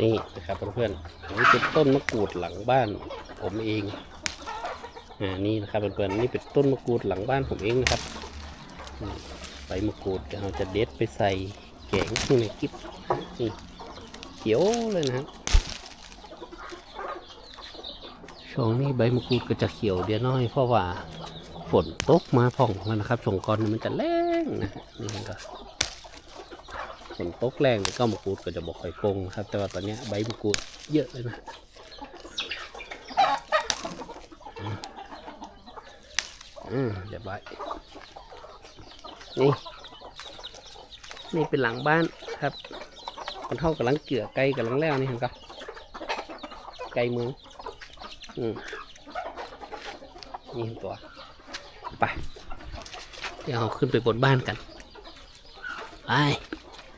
นี่นะครับเพื่อนๆนนี้เป็นต้นมะกรูดหลังบ้านผมเองอ่านี่นะครับเพื่อนๆนี่เป็นต้นมะกรูดหลังบ้านผมเองนะครับใบมะกรูดเราจะเด็ดไปใส่แกงข้างในกิ๊บนี่เขียวเลยนะครับช่วงนี้ใบมะกรูดก็จะเขียวเดียวน้อย เพราะว่าฝนตกมาผ่องแล้วนะครับสงกรานมันจะแรงนะนี่ก็ ฝนตกแรงเลยก็มะกรูดก็จะบอกค่อยโกงครับ แต่ว่าตอนนี้ใบมะกรูดเยอะเลยนะอืมอืมเรียบร้อยนี่นี่เป็นหลังบ้านครับคนเท่ากำลังเกลือไก่กำลังแล้วนี่เห็นกับ ไก่เมืองอืมนี่เห็นตัวไป เดี๋ยวเราขึ้นไปบนบ้านกัน ไป